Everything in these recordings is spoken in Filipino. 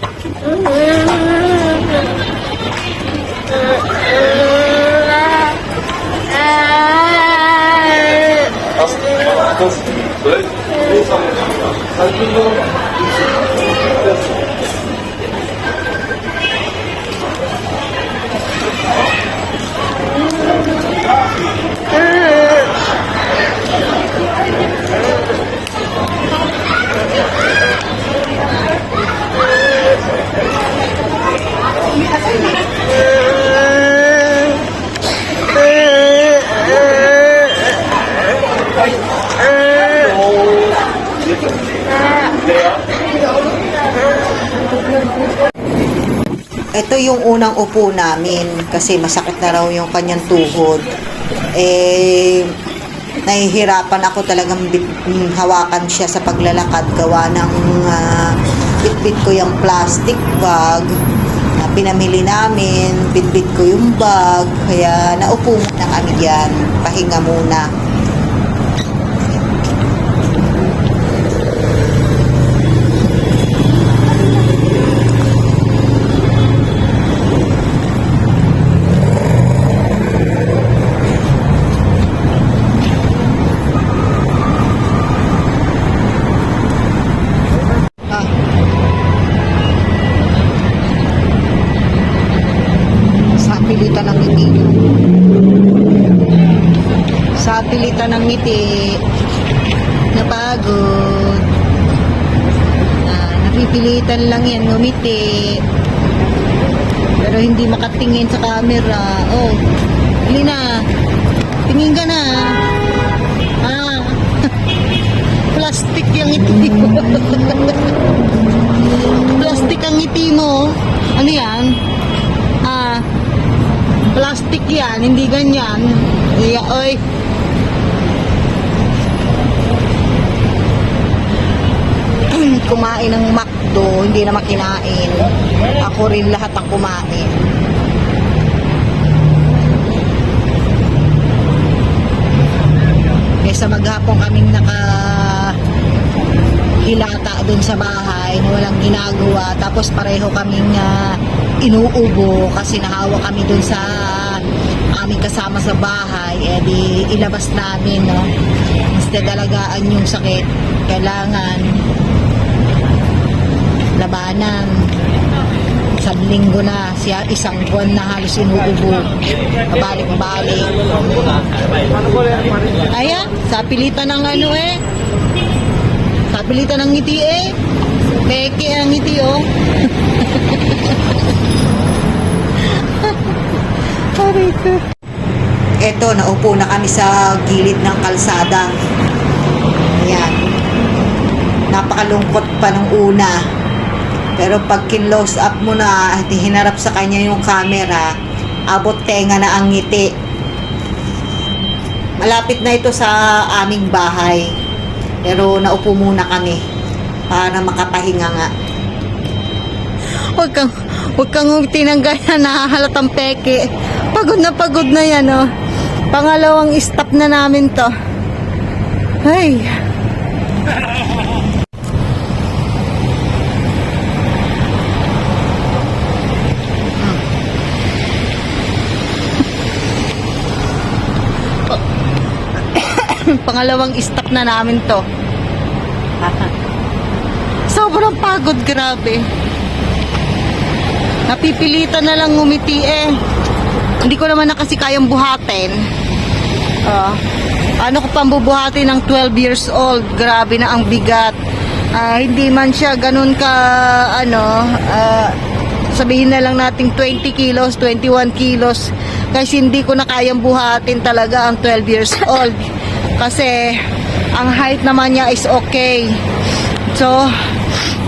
다섯, 여섯, 일곱, 여덟, 아홉, 열, 열한, 열두, 열세, 열네, 열다섯, 열여섯, 열일곱, 열여덟, 열아홉, 열열 Ito yung unang upo namin kasi masakit na raw yung kanyang tuhod. Eh, nahihirapan ako talagang bit, mm, hawakan siya sa paglalakad gawa ng ah, bitbit ko yung plastic bag na pinamili namin, bitbit ko yung bag, kaya naupo muna kami dyan, pahinga muna. Pilitan ng ngiti nyo. Sa pilitan ng ngiti. Napagod. Ah, napipilitan lang yan ngumiti. Pero hindi makatingin sa camera. Oh, huli na. Tingin ka na. Ah, plastic yung ngiti mo. plastic ang ngiti mo. Ano yan? Plastic yan, hindi ganyan. Iya, oy. kumain ng McDo, hindi na makinain. Ako rin lahat ang kumain. Kaysa maghapon kaming naka hilata dun sa bahay na walang ginagawa tapos pareho kaming ah, inuubo kasi nahawa kami dun sa aming kasama sa bahay eh ilabas namin no instead alagaan yung sakit kailangan labanan sa linggo na siya isang buwan na halos inuubo pabalik-balik Aya, sa pilitan ng ano eh. Sa pilitan ng ngiti eh. Peke ang ngiti oh. Ko. Eto, naupo na kami sa gilid ng kalsada. Ayan. Napakalungkot pa nung una. Pero pag kinlose up mo na at hinarap sa kanya yung camera, abot tenga na ang ngiti. Malapit na ito sa aming bahay. Pero naupo muna kami para makapahinga nga. Huwag kang, huwag kang tinanggaya na halatang peke. Pagod na pagod na yan, oh. Pangalawang stop na namin to. Ay. Pangalawang stop na namin to. Sobrang pagod, grabe. Napipilitan na lang ngumiti eh. Hindi ko naman na kasi kayang buhatin. Ah, ano ko pang bubuhatin ng 12 years old? Grabe na ang bigat. Ah, hindi man siya ganun ka, ano, ah, sabihin na lang nating 20 kilos, 21 kilos. Kasi hindi ko na kayang buhatin talaga ang 12 years old. Kasi ang height naman niya is okay. So,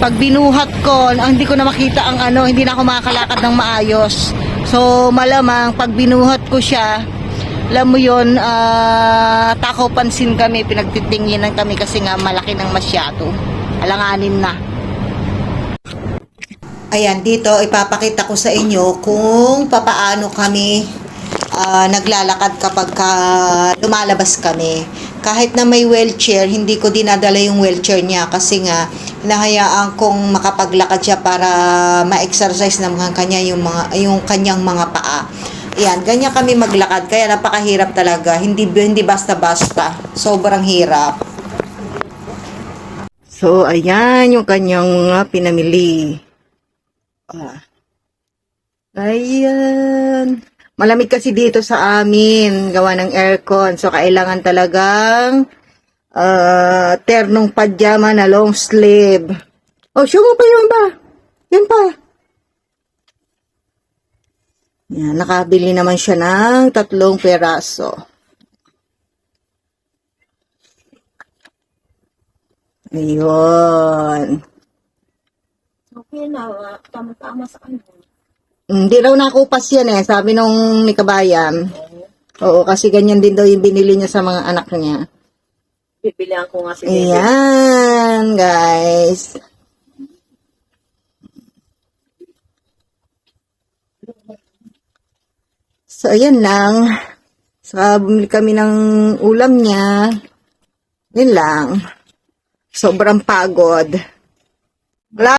pag binuhat ko, hindi ko na makita ang ano, hindi na ako makakalakad ng maayos. So, malamang pag binuhat ko siya, alam mo yun, ah, takaw pansin kami, pinagtitinginan kami kasi nga malaki ng masyado. Alanganin na. Ayan, dito ipapakita ko sa inyo kung papaano kami ah, naglalakad kapag ka lumalabas kami. Kahit na may wheelchair, hindi ko dinadala yung wheelchair niya kasi nga hinahayaan kong makapaglakad siya para ma-exercise ng kanya yung mga yung kanyang mga paa. Yan, ganyan kami maglakad kaya napakahirap talaga. Hindi hindi basta-basta. Sobrang hirap. So, ayan yung kanyang mga pinamili. Ah. Ayan. Malamig kasi dito sa amin, gawa ng aircon. So, kailangan talagang uh, ternong pajama na long sleeve. Oh, show mo pa yun ba? Yan pa. Yan, nakabili naman siya ng tatlong peraso. Ayun. Okay na, ah, tama-tama sa kanya. Hindi raw nakupas yan eh, sabi nung ni Kabayan. Oo, kasi ganyan din daw yung binili niya sa mga anak niya. Bibilihan ko nga si Bebe. Ayan, guys. So, ayan lang. Saka bumili kami ng ulam niya. Yun lang. Sobrang pagod. Wala